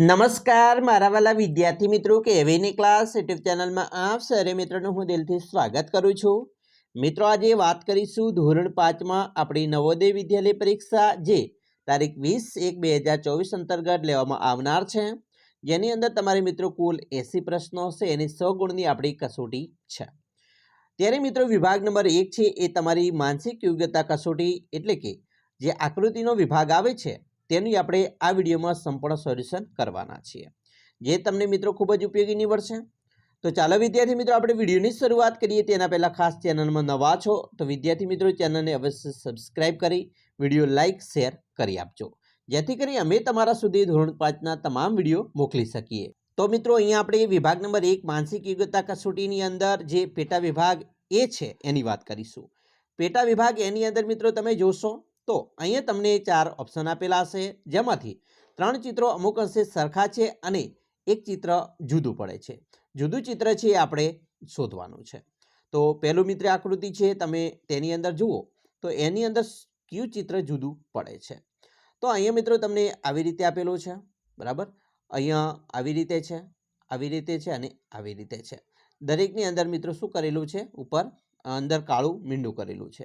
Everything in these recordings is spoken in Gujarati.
નમસ્કાર, મારા વાલા વિદ્યાર્થી મિત્રો કે એવેની ક્લાસ યુટ્યુબ ચેનલમાં આપ સરે મિત્રોનું હું દિલથી સ્વાગત કરું છું. મિત્રો, આજે વાત કરીશું ધોરણ પાંચમાં આપણી નવોદય વિદ્યાલય પરીક્ષા, જે તારીખ વીસ એક બે હજાર ચોવીસ અંતર્ગત લેવામાં આવનાર છે. જેની અંદર તમારે મિત્રો કુલ એંસી પ્રશ્નો હશે, એની સો ગુણની આપણી કસોટી છે. ત્યારે મિત્રો, વિભાગ નંબર એક છે એ તમારી માનસિક યોગ્યતા કસોટી, એટલે કે જે આકૃતિનો વિભાગ આવે છે તેની આપણે આ વિડીયોમાં સંપૂર્ણ સોલ્યુશન કરવાના છીએ. જે તમને મિત્રો ખૂબ જ ઉપયોગી નીવડશે. તો ચાલો વિદ્યાર્થી મિત્રો, આપણે વિડીયોની શરૂઆત કરીએ. તેના પહેલાં ખાસ ચેનલમાં નવા છો, તો વિદ્યાર્થી મિત્રો, ચેનલને અવશ્ય સબસ્ક્રાઇબ કરી, વીડિયો લાઇક, શેર કરી આપજો. જેથી કરી અમે તમારા સુધી ધોરણ પાંચના તમામ વીડિયો મોકલી શકીએ. તો મિત્રો, અહીંયા આપણે વિભાગ નંબર એક, માનસિક યોગ્યતા કસોટીની અંદર જે પેટા વિભાગ એ છે, એની વાત કરીશું. પેટા વિભાગ એની અંદર મિત્રો તમે જોશો તો અહીંયા તમને ચાર ઓપ્શન આપેલા હશે. જેમાંથી ત્રણ ચિત્રો અમુક અંશે સરખા છે અને એક ચિત્ર જુદું પડે છે. જુદું ચિત્ર છે એ આપણે શોધવાનું છે. તો પહેલું મિત્ર આકૃતિ છે, તમે તેની અંદર જુઓ, તો એની અંદર કયું ચિત્ર જુદું પડે છે? તો અહીંયા મિત્રો તમને આવી રીતે આપેલું છે, બરાબર? અહીંયા આવી રીતે છે, આવી રીતે છે અને આવી રીતે છે. દરેકની અંદર મિત્રો શું કરેલું છે? ઉપર અંદર કાળું મીંડું કરેલું છે.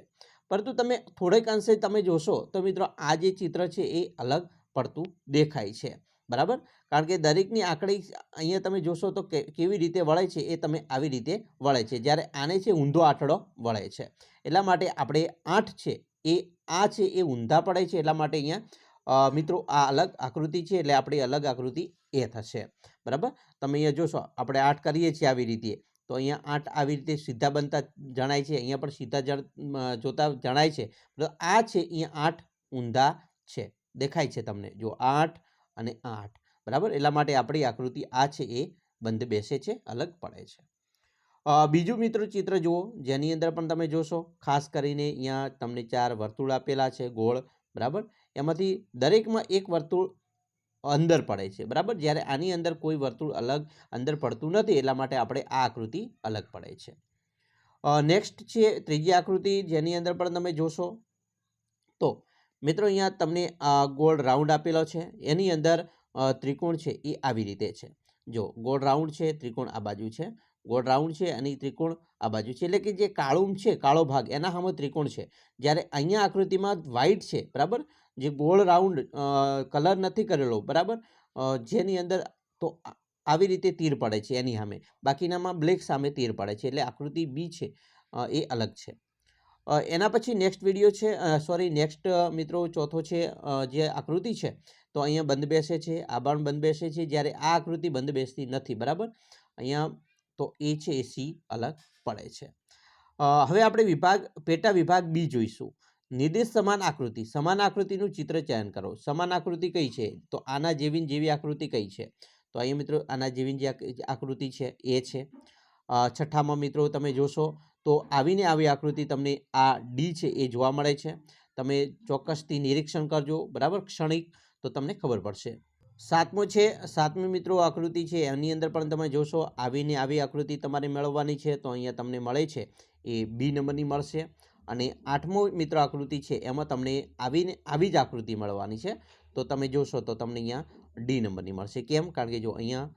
પરંતુ તમે થોડેક અંશે તમે જોશો તો મિત્રો આ જે ચિત્ર છે એ અલગ પડતું દેખાય છે. બરાબર? કારણ કે દરેકની આંકડી અહીંયા તમે જોશો તો કેવી રીતે વળે છે એ તમે આવી રીતે વળે છે. જ્યારે આને છે ઊંધો આંટડો વળે છે. એટલા માટે આપણે આઠ છે એ આ છે એ ઊંધા પડે છે. એટલા માટે અહીંયા મિત્રો આ અલગ આકૃતિ છે એટલે આપણી અલગ આકૃતિ એ થશે. બરાબર? તમે અહીંયા જોશો, આપણે આઠ કરીએ છીએ આવી રીતે. તો અહીંયા આઠ આવી રીતે સીધા બનતા જણાય છે. અહીંયા પણ સીધા જોતા જણાય છે. તો આ છે અહીંયા આઠ ઊંધા છે. દેખાય છે તમને. જો આઠ અને આઠ. બરાબર? એટલા માટે આપણી આકૃતિ આ છે એ બંધ બેસે છે, અલગ પડે છે. બીજું મિત્રો ચિત્ર જુઓ. જેની અંદર પણ તમે જોશો, ખાસ કરીને અહીંયા તમને ચાર વર્તુળ આપેલા છે, ગોળ. બરાબર? એમાંથી દરેકમાં એક વર્તુળ અંદર પડે છે. બરાબર? જ્યારે આની અંદર કોઈ વર્તુળ અલગ અંદર પડતું નથી, એટલા માટે આપણે આ આકૃતિ અલગ પડે છે. નેક્સ્ટ છે ત્રીજી આકૃતિ, જેની અંદર પણ તમે જોશો તો, મિત્રો અહીંયા તમને ગોળ રાઉન્ડ આપેલો છે. એની અંદર ત્રિકોણ છે એ આવી રીતે છે. જો, ગોળ રાઉન્ડ છે, ત્રિકોણ આ બાજુ છે. ગોળ રાઉન્ડ છે અને ત્રિકોણ આ બાજુ છે. એટલે કે જે કાળું છે, કાળો ભાગ, એના સામે ત્રિકોણ છે. જ્યારે અહીંયા આકૃતિમાં વ્હાઇટ છે, બરાબર? જે ગોળ રાઉન્ડ કલર નથી કરેલો, બરાબર? જેની અંદર તો આવી રીતે તીર પડે છે એની સામે. બાકીનામાં બ્લેક સામે તીર પડે છે. એટલે આકૃતિ બી છે એ અલગ છે. એના પછી નેક્સ્ટ વીડિયો છે સોરી નેક્સ્ટ મિત્રો ચોથો છે જે આકૃતિ છે, તો અહીંયા બંધ બેસે છે આ બંધ બેસે છે. જ્યારે આ આકૃતિ બંધ બેસતી નથી, બરાબર? અહીંયા તો એ છે એ સી અલગ પડે છે. હવે આપણે વિભાગ, પેટા વિભાગ બી જોઈશું. નિર્દેશ સમાન આકૃતિ. સમાન આકૃતિનું ચિત્ર ચયન કરો. સમાન આકૃતિ કઈ છે? તો આના જેવી જેવી આકૃતિ કઈ છે? તો અહીંયા મિત્રો આના જેવી જે આકૃતિ છે, એ છે. છઠ્ઠામાં મિત્રો તમે જોશો તો આવીને આવી આકૃતિ તમને આ ડી છે એ જોવા મળે છે. તમે ચોક્કસથી નિરીક્ષણ કરજો. બરાબર? ક્ષણિક તો તમને ખબર પડશે. સાતમો છે, સાતમી મિત્રો આકૃતિ છે, એની અંદર પણ તમે જોશો, આવીને આવી આકૃતિ તમારે મેળવવાની છે, તો અહીંયા તમને મળે છે, એ બી નંબરની મળશે. અને આઠમો મિત્ર આકૃતિ છે, એમાં તમને આવીને આવી જ આકૃતિ મળવાની છે, તો તમે જોશો તો તમને અહીંયા ડી નંબરની મળશે. કેમ? કારણ કે જો અહીંયા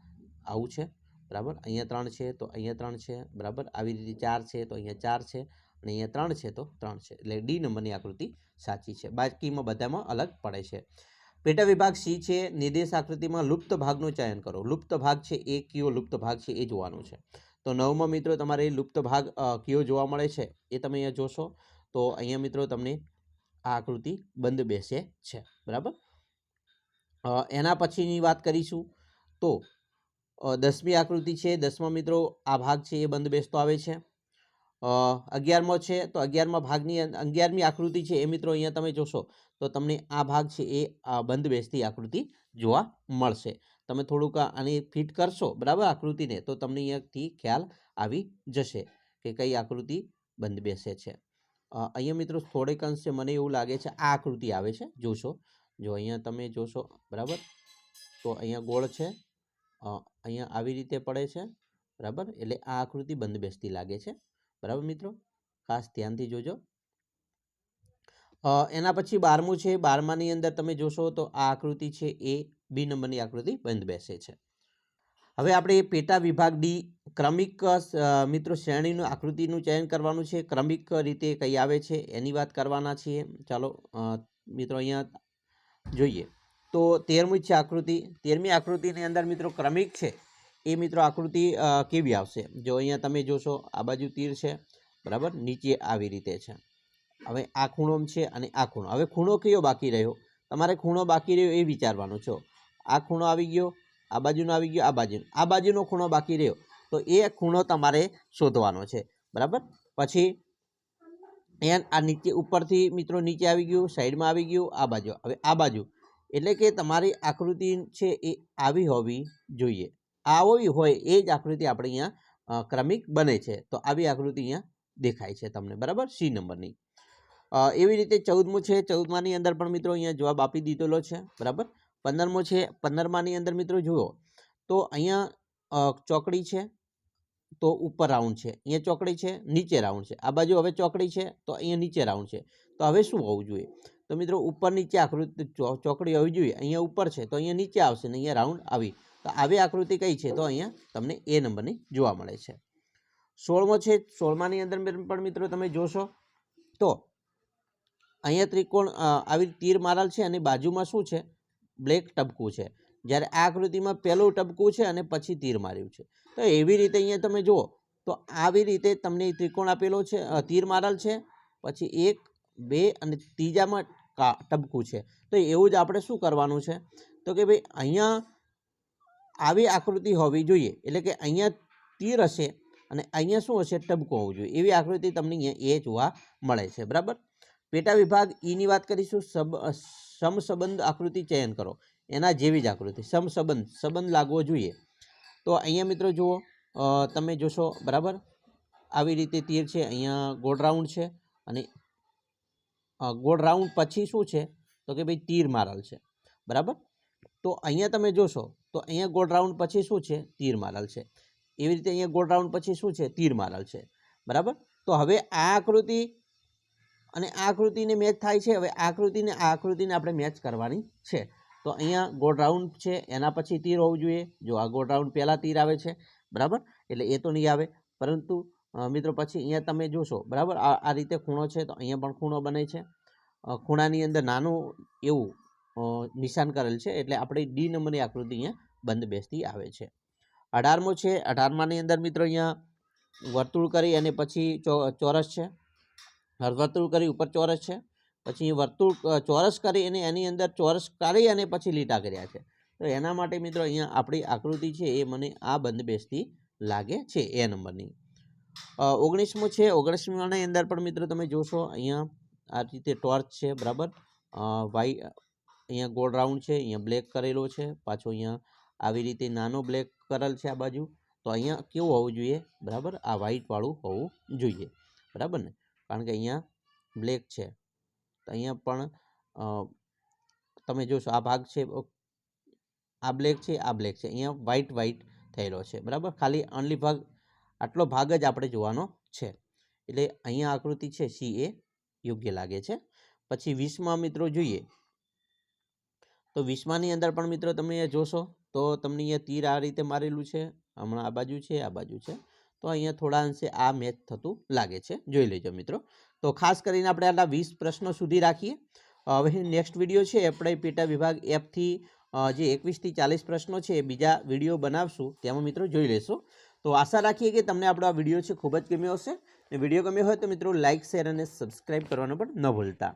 આવું છે, બરાબર? અહીંયા ત્રણ છે, તો અહીંયા ત્રણ છે, બરાબર? આવી રીતે ચાર છે, તો અહીંયા ચાર છે, અને અહીંયા ત્રણ છે, તો ત્રણ છે. એટલે ડી નંબરની આકૃતિ સાચી છે. બાકીમાં બધામાં અલગ પડે છે. પેટા વિભાગ સી છે, નિર્દેશ આકૃતિમાં લુપ્ત ભાગનું ચયન કરો. લુપ્ત ભાગ છે એ કયો? લુપ્ત ભાગ છે એ જોવાનું છે. તો નવમાં મિત્રો તમારે લુપ્ત ભાગ કયો જોવા મળે છે એ તમે અહીંયા જોશો. તો અહીંયા મિત્રો તમને આ આકૃતિ બંધ બેસે છે. બરાબર? એના પછીની વાત કરીશું. તો દસમી આકૃતિ છે, દસમા મિત્રો આ ભાગ છે એ બંધ બેસતો આવે છે. અગિયારમો છે, તો અગિયારમા ભાગની અગિયારમી આકૃતિ છે એ મિત્રો અહીંયા તમે જોશો, તો તમને આ ભાગ છે એ બંધ બેસતી આકૃતિ જોવા મળશે. તમે થોડુંક આને ફિટ કરશો, બરાબર, આકૃતિને, તો તમને અહીંયાથી ખ્યાલ આવી જશે કે કઈ આકૃતિ બંધ બેસે છે. અહીંયા મિત્રો થોડેક અંશે મને એવું લાગે છે આ આકૃતિ આવે છે, જોશો. જો અહીંયા તમે જોશો, બરાબર, તો અહીંયા ગોળ છે અહીંયા આવી રીતે પડે છે, બરાબર, એટલે આ આકૃતિ બંધ બેસતી લાગે છે. બરાબર મિત્રો? ખાસ ધ્યાનથી જોજો. એના પછી બારમું છે, બારમાની અંદર તમે જોશો તો આ આકૃતિ છે એ, બી નંબરની આકૃતિ બંધ બેસે છે. હવે આપણે પેટા વિભાગ ડી, ક્રમિક મિત્રો શ્રેણીનું આકૃતિનું ચયન કરવાનું છે. ક્રમિક રીતે કઈ આવે છે એની વાત કરવાના છીએ. ચાલો મિત્રો અહીંયા જોઈએ. તો તેરમી છે આકૃતિ. તેરમી આકૃતિની અંદર મિત્રો ક્રમિક છે. એ મિત્રો આકૃતિ કેવી આવશે? જો અહીંયા તમે જોશો, આ બાજુ તીર છે, બરાબર? નીચે આવી રીતે છે. હવે આ ખૂણો છે અને આ ખૂણો. હવે ખૂણો કયો બાકી રહ્યો? તમારે ખૂણો બાકી રહ્યો એ વિચારવાનું છો. આ ખૂણો આવી ગયો, આ બાજુનો આવી ગયો, આ બાજુનો. આ બાજુનો ખૂણો બાકી રહ્યો. તો એ ખૂણો તમારે શોધવાનો છે. બરાબર? પછી આ નીચે ઉપરથી મિત્રો નીચે આવી ગયું, સાઈડમાં આવી ગયું, આ બાજુ. હવે આ બાજુ. એટલે કે તમારી આકૃતિ છે એ આવી હોવી જોઈએ. આવી હોય એ જ આકૃતિ આપણે અહીંયા ક્રમિક બને છે. તો આવી આકૃતિ અહીંયા દેખાય છે તમને, બરાબર? સી નંબરની. એવી રીતે ચૌદમું છે. ચૌદમાની અંદર પણ મિત્રો અહીંયા જવાબ આપી દીધેલો છે, બરાબર? પંદરમો છે. પંદરમાની અંદર મિત્રો જુઓ, તો અહીંયા ચોકડી છે, તો ઉપર રાઉન્ડ છે. અહીંયા ચોકડી છે, નીચે રાઉન્ડ છે. આ બાજુ હવે ચોકડી છે, તો અહીંયા નીચે રાઉન્ડ છે. તો હવે શું હોવું જોઈએ? તો મિત્રો ઉપર નીચે આકૃતિ ચોકડી હોવી જોઈએ. અહીંયા ઉપર છે, તો અહીંયા નીચે આવશે ને અહીંયા રાઉન્ડ આવી તો આવી આકૃતિ કઈ છે? તો અહીંયા તમને એ નંબરની જોવા મળે છે. સોળમો છે, સોળમાની અંદર પણ મિત્રો તમે જોશો તો અહીંયા ત્રિકોણ આવી તીર મારાલ છે અને બાજુમાં શું છે? બ્લેક ટપકું છે. જ્યારે આ આકૃતિમાં પહેલું ટપકું છે અને પછી તીર માર્યું છે. તો એવી રીતે અહીંયા તમે જુઓ તો આવી રીતે તમને ત્રિકોણ આપેલો છે તીર મારેલ છે, પછી એક, બે અને ત્રીજામાં ટપકું છે. તો એવું જ આપણે શું કરવાનું છે? તો કે ભાઈ અહીંયા આવી આકૃતિ હોવી જોઈએ. એટલે કે અહીંયા તીર હશે અને અહીંયા શું હશે? ટબકો હોવું જોઈએ. એવી આકૃતિ તમને અહીંયા એ જોવા મળે છે. બરાબર? પેટા વિભાગ ઈની વાત કરીશું. સબ, સમસંબંધ આકૃતિ ચયન કરો. એના જેવી જ આકૃતિ. સમસંબંધ. સંબંધ લાગવો જોઈએ. તો અહીંયા મિત્રો જુઓ તમે જોશો. બરાબર? આવી રીતે તીર છે. અહીંયા ગોળ રાઉન્ડ છે. અને ગોળ રાઉન્ડ પછી શું છે? તો કે ભાઈ તીર મારેલ છે. બરાબર? તો અહીંયા તમે જોશો. તો અહીંયા ગોળ રાઉન્ડ પછી શું છે? તીર મારેલ છે. એવી રીતે અહીંયા ગોળ રાઉન્ડ પછી શું છે? તીર મારેલ છે. બરાબર? તો હવે આ આકૃતિ અને આ આકૃતિને મેચ થાય છે. હવે આકૃતિને, આ આકૃતિને આપણે મેચ કરવાની છે. તો અહીંયા ગોળ રાઉન્ડ છે. એના પછી તીર હોવું જોઈએ. જો આ ગોળ રાઉન્ડ પહેલાં તીર આવે છે. બરાબર? એટલે એ તો નહીં આવે. પરંતુ મિત્રો, પછી અહીંયા તમે જોશો. બરાબર? આ રીતે ખૂણો છે. તો અહીંયા પણ ખૂણો બને છે. ખૂણાની અંદર નાનું એવું નિશાન કરેલ છે, એટલે આપણે ડી નંબરની આકૃતિ અહીંયા બંધ બેસતી આવે છે. અઢારમો છે, અઢારમાની અંદર મિત્રો અહીંયા વર્તુળ કરી અને પછી ચોરસ છે. વર્તુળ કરી, ઉપર ચોરસ છે. પછી વર્તુળ ચોરસ કરી અને એની અંદર ચોરસ કરી અને પછી લીટા કર્યા છે. તો એના માટે મિત્રો અહીંયા આપણી આકૃતિ છે એ મને આ બંધ બેસતી લાગે છે, એ નંબરની. ઓગણીસમો છે, ઓગણીસમાની અંદર પણ મિત્રો તમે જોશો અહીંયા આ રીતે ટોર્ચ છે, બરાબર? વાઈ અહીંયા ગોળ રાઉન્ડ છે, અહીંયા બ્લેક કરેલો છે, પાછો અહીંયા આવી રીતે નાનો બ્લેક કરેલ છે આ બાજુ. તો અહીંયા કેવું હોવું જોઈએ? બરાબર? આ વ્હાઈટવાળું હોવું જોઈએ. બરાબર ને? કારણ કે અહીંયા બ્લેક છે. તો અહીંયા પણ તમે જોશો આ ભાગ છે આ બ્લેક છે, આ બ્લેક છે. અહીંયા વ્હાઈટ વ્હાઈટ થયેલો છે. બરાબર? ખાલી અનલી ભાગ, આટલો ભાગ જ આપણે જોવાનો છે. એટલે અહીંયા આકૃતિ છે સી એ યોગ્ય લાગે છે. પછી વીસમાં મિત્રો જોઈએ. તો વીસમાની અંદર પણ મિત્રો તમે અહીંયા જોશો, તો તમને અહીંયા તીર આ રીતે મારેલું છે. હમણાં આ બાજુ છે, આ બાજુ છે. તો અહીંયા થોડા અંશે આ મેચ થતું લાગે છે. જોઈ લેજો મિત્રો. તો ખાસ કરીને આપણે આટલા વીસ પ્રશ્નો સુધી રાખીએ. હવે નેક્સ્ટ વીડિયો છે, આપણે પેટા વિભાગ એપથી જે એકવીસથી ચાલીસ પ્રશ્નો છે, એ બીજા વીડિયો બનાવશું. તેમાં મિત્રો જોઈ લેશો. તો આશા રાખીએ કે તમને આપણો આ વીડિયો છે, ખૂબ જ ગમ્યો હશે. ને વીડિયો ગમ્યો હોય તો મિત્રો લાઇક શેર અને સબસ્ક્રાઈબ કરવાનું પણ ન ભૂલતા.